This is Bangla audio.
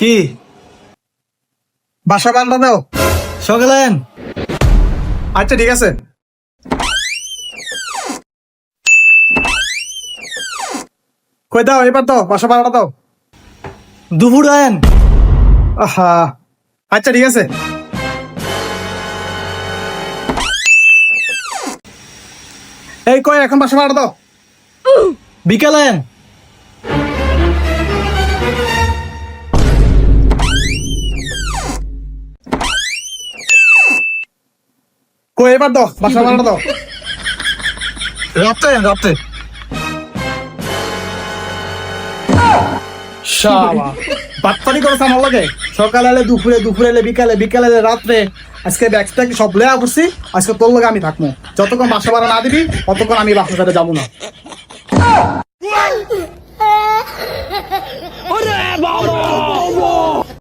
কি? বাসা বান্ধা দাও। সকালেন আচ্ছা ঠিক আছে। কই দাও, এবার দাও, বাসা ভাড়াটা দাও। দুপুর আয়েন। আহা আচ্ছা ঠিক আছে। এই কই, এখন বাসা ভাড়াটা দাও। বিকাল আয়েন। কই এবার দাও বাসা ভাড়াটা দাও। রাত্রে আয়েন রাত্রে শালা বাটপারি করেছে আমার লাগে। সকালে এলে দুপুরে দুপুরে এলে বিকালে বিকালে এলে রাত্রে। আজকে ব্যাগ ট্যাগ সব লেয়া করছি আজকে তোর লগে আমি থাকব। যতক্ষণ বাসা ভাড়া না দিবি ততক্ষণ আমি বাসা ছেড়ে যাব না।